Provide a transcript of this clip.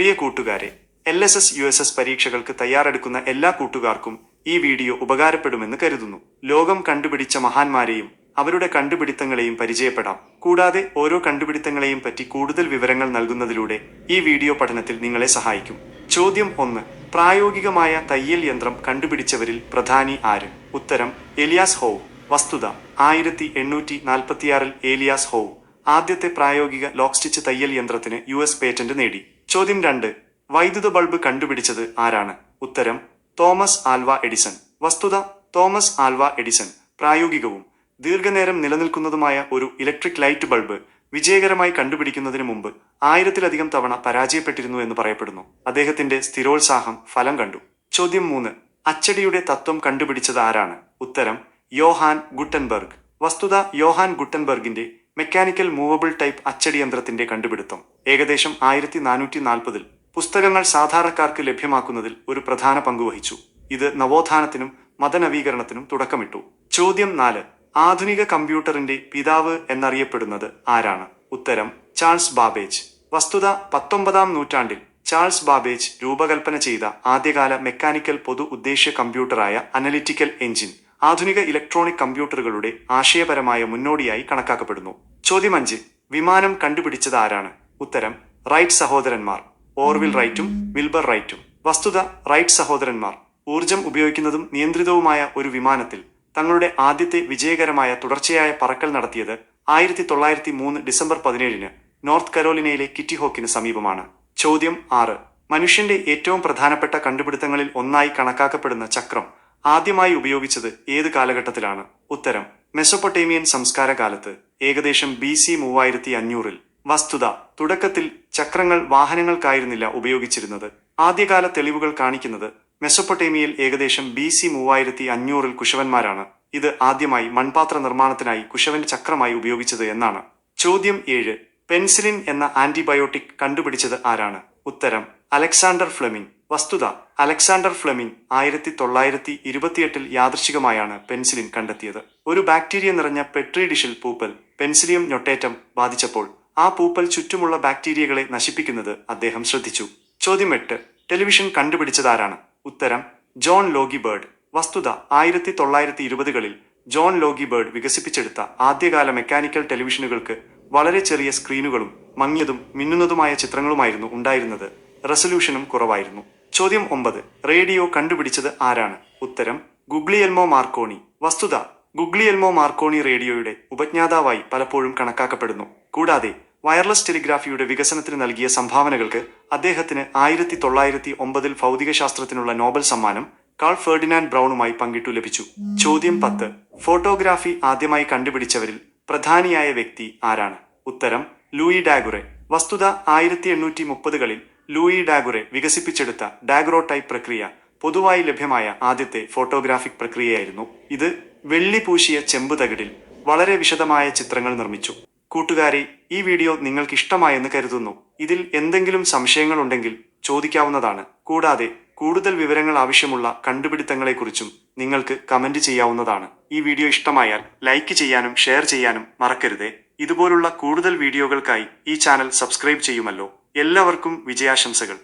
പ്രിയ കൂട്ടുകാരെ L S S U S S പരീക്ഷകൾക്ക് തയ്യാറെടുക്കുന്ന എല്ലാ കൂട്ടുകാർക്കും ഈ വീഡിയോ ഉപകാരപ്പെടുമെന്ന് കരുതുന്നു. ലോകം കണ്ടുപിടിച്ച മഹാന്മാരെയും അവരുടെ കണ്ടുപിടുത്തങ്ങളെയും പരിചയപ്പെടാം. കൂടാതെ ഓരോ കണ്ടുപിടുത്തങ്ങളെയും പറ്റി കൂടുതൽ വിവരങ്ങൾ നൽകുന്നതിലൂടെ ഈ വീഡിയോ പഠനത്തിൽ നിങ്ങളെ സഹായിക്കും. ചോദ്യം ഒന്ന് പ്രായോഗികമായ തയ്യൽ യന്ത്രം കണ്ടുപിടിച്ചവരിൽ പ്രധാനി ആര്? ഉത്തരം എലിയാസ് ഹോവ്. വസ്തുത ആയിരത്തി എണ്ണൂറ്റി നാൽപ്പത്തിയാറിൽ ഏലിയാസ് ഹോവ് ആദ്യത്തെ പ്രായോഗിക ലോക്സ്റ്റിച്ച് തയ്യൽ യന്ത്രത്തിന് യു എസ് പേറ്റന്റ് നേടി. ചോദ്യം രണ്ട്. വൈദ്യുത ബൾബ് കണ്ടുപിടിച്ചത് ആരാണ്? ഉത്തരം തോമസ് ആൽവ എഡിസൺ. വസ്തുത തോമസ് ആൽവ എഡിസൺ. പ്രായോഗികവും ദീർഘനേരം നിലനിൽക്കുന്നതുമായ ഒരു ഇലക്ട്രിക് ലൈറ്റ് ബൾബ് വിജയകരമായി കണ്ടുപിടിക്കുന്നതിന് മുമ്പ് ആയിരത്തിലധികം തവണ പരാജയപ്പെട്ടിരുന്നു എന്ന് പറയപ്പെടുന്നു. അദ്ദേഹത്തിന്റെ സ്ഥിരോത്സാഹം ഫലം കണ്ടു. ചോദ്യം മൂന്ന്. അച്ചടിയുടെ തത്വം കണ്ടുപിടിച്ചത് ആരാണ്? ഉത്തരം യോഹാൻ ഗുട്ടൻബർഗ്. വസ്തുത യോഹാൻ ഗുട്ടൻബർഗിന്റെ മെക്കാനിക്കൽ മൂവബിൾ ടൈപ്പ് അച്ചടി യന്ത്രത്തിന്റെ കണ്ടുപിടുത്തം. ഏകദേശം ആയിരത്തി നാനൂറ്റി നാൽപ്പതിൽ പുസ്തകങ്ങൾ സാധാരണക്കാർക്ക് ലഭ്യമാക്കുന്നതിൽ ഒരു പ്രധാന പങ്കുവഹിച്ചു ഇത് നവോത്ഥാനത്തിനും മതനവീകരണത്തിനും തുടക്കമിട്ടു. ചോദ്യം നാല് ആധുനിക കമ്പ്യൂട്ടറിന്റെ പിതാവ് എന്നറിയപ്പെടുന്നത് ആരാണ്? ഉത്തരം ചാൾസ് ബാബേജ്. വസ്തുത പത്തൊമ്പതാം നൂറ്റാണ്ടിൽ ചാൾസ് ബാബേജ് രൂപകൽപ്പന ചെയ്ത ആദ്യകാല മെക്കാനിക്കൽ പൊതു ഉദ്ദേശ്യ കമ്പ്യൂട്ടറായ അനലിറ്റിക്കൽ എഞ്ചിൻ. ആധുനിക ഇലക്ട്രോണിക് കമ്പ്യൂട്ടറുകളുടെ ആശയപരമായ മുന്നോടിയായി കണക്കാക്കപ്പെടുന്നു. ചോദ്യം അഞ്ച്. വിമാനം കണ്ടുപിടിച്ചത് ആരാണ്? ഉത്തരം റൈറ്റ് സഹോദരന്മാർ. ഓർവിൽ റൈറ്റും വിൽബർ റൈറ്റും വസ്തുത റൈറ്റ് സഹോദരന്മാർ. ഊർജം ഉപയോഗിക്കുന്നതും നിയന്ത്രിതവുമായ ഒരു വിമാനത്തിൽ തങ്ങളുടെ ആദ്യത്തെ വിജയകരമായ തുടർച്ചയായ പറക്കൽ നടത്തിയത് ആയിരത്തി തൊള്ളായിരത്തി മൂന്ന് ഡിസംബർ പതിനേഴിന് നോർത്ത് കരോലിനയിലെ കിറ്റിഹോക്കിന് സമീപമാണ്. ചോദ്യം ആറ്. മനുഷ്യന്റെ ഏറ്റവും പ്രധാനപ്പെട്ട കണ്ടുപിടുത്തങ്ങളിൽ ഒന്നായി കണക്കാക്കപ്പെടുന്ന ചക്രം ആദ്യമായി ഉപയോഗിച്ചത് ഏത് കാലഘട്ടത്തിലാണ്? ഉത്തരം മെസൊപ്പൊട്ടേമിയൻ സംസ്കാര കാലത്ത് ഏകദേശം ബി സി മൂവായിരത്തി അഞ്ഞൂറിൽ. വസ്തുത തുടക്കത്തിൽ ചക്രങ്ങൾ വാഹനങ്ങൾക്കായിരുന്നില്ല ഉപയോഗിച്ചിരുന്നത്. ആദ്യകാല തെളിവുകൾ കാണിക്കുന്നത് മെസൊപ്പൊട്ടേമിയയിൽ ഏകദേശം ബി സി മൂവായിരത്തി അഞ്ഞൂറിൽ കുശവന്മാരാണ്. ഇത് ആദ്യമായി മൺപാത്ര നിർമ്മാണത്തിനായി കുശവൻ ചക്രമായി ഉപയോഗിച്ചത് എന്നാണ്. ചോദ്യം ഏഴ് പെൻസിലിൻ എന്ന ആന്റിബയോട്ടിക് കണ്ടുപിടിച്ചത് ആരാണ്? ഉത്തരം അലക്സാണ്ടർ ഫ്ലെമിംഗ്. വസ്തുത അലക്സാണ്ടർ ഫ്ലെമിംഗ് ആയിരത്തി തൊള്ളായിരത്തി ഇരുപത്തിയെട്ടിൽ യാദൃശികമായാണ് പെൻസിലിൻ കണ്ടെത്തിയത്. ഒരു ബാക്ടീരിയ നിറഞ്ഞ പെട്രി ഡിഷിൽ പൂപ്പൽ പെൻസിലിയം ഞൊട്ടേറ്റം ബാധിച്ചപ്പോൾ ആ പൂപ്പൽ ചുറ്റുമുള്ള ബാക്ടീരിയകളെ നശിപ്പിക്കുന്നത് അദ്ദേഹം ശ്രദ്ധിച്ചു. ചോദ്യം എട്ട്. ടെലിവിഷൻ കണ്ടുപിടിച്ചതാരാണ്? ഉത്തരം ജോൺ ലോഗി ബേർഡ്. വസ്തുത ആയിരത്തി തൊള്ളായിരത്തി ഇരുപതുകളിൽ ജോൺ ലോഗി ബേർഡ് വികസിപ്പിച്ചെടുത്ത ആദ്യകാല മെക്കാനിക്കൽ ടെലിവിഷനുകൾക്ക് വളരെ ചെറിയ സ്ക്രീനുകളും മങ്ങിയതും മിന്നുന്നതുമായ ചിത്രങ്ങളുമായിരുന്നു ഉണ്ടായിരുന്നത്. റെസൊല്യൂഷനും കുറവായിരുന്നു. ചോദ്യം ഒമ്പത്. റേഡിയോ കണ്ടുപിടിച്ചത് ആരാണ്? ഉത്തരം ഗുഗ്ലിയൽമോ മാർക്കോണി. വസ്തുത ഗുഗ്ലിയൽമോ മാർക്കോണി റേഡിയോയുടെ ഉപജ്ഞാതാവായി പലപ്പോഴും കണക്കാക്കപ്പെടുന്നു. കൂടാതെ വയർലെസ് ടെലിഗ്രാഫിയുടെ വികസനത്തിന് നൽകിയ സംഭാവനകൾക്ക് അദ്ദേഹത്തിന് ആയിരത്തി തൊള്ളായിരത്തി ഒമ്പതിൽ ഭൗതികശാസ്ത്രത്തിനുള്ള നോബൽ സമ്മാനം കാൾ ഫെർഡിനാൻഡ് ബ്രൗണുമായി പങ്കിട്ടു ലഭിച്ചു. ചോദ്യം പത്ത്. ഫോട്ടോഗ്രാഫി ആദ്യമായി കണ്ടുപിടിച്ചവരിൽ പ്രധാനിയായ വ്യക്തി ആരാണ്? ഉത്തരം ലൂയി ഡാഗുറെ. വസ്തുത ആയിരത്തി എണ്ണൂറ്റി മുപ്പതുകളിൽ ലൂയി ഡാഗുറെ വികസിപ്പിച്ചെടുത്ത ഡാഗ്രോടൈപ്പ് പ്രക്രിയ പൊതുവായി ലഭ്യമായ ആദ്യത്തെ ഫോട്ടോഗ്രാഫിക് പ്രക്രിയയായിരുന്നു. ഇത് വെള്ളി പൂശിയ ചെമ്പ് തകിടിൽ വളരെ വിശദമായ ചിത്രങ്ങൾ നിർമ്മിച്ചു. കൂട്ടുകാരി ഈ വീഡിയോ നിങ്ങൾക്ക് ഇഷ്ടമായെന്ന് കരുതുന്നു. ഇതിൽ എന്തെങ്കിലും സംശയങ്ങൾ ഉണ്ടെങ്കിൽ ചോദിക്കാവുന്നതാണ്. കൂടാതെ കൂടുതൽ വിവരങ്ങൾ ആവശ്യമുള്ള കണ്ടുപിടുത്തങ്ങളെക്കുറിച്ചും നിങ്ങൾക്ക് കമന്റ് ചെയ്യാവുന്നതാണ്. ഈ വീഡിയോ ഇഷ്ടമായാൽ ലൈക്ക് ചെയ്യാനും ഷെയർ ചെയ്യാനും മറക്കരുതേ. ഇതുപോലുള്ള കൂടുതൽ വീഡിയോകൾക്കായി ഈ ചാനൽ സബ്സ്ക്രൈബ് ചെയ്യുമല്ലോ. എല്ലാവർക്കും വിജയാശംസകൾ.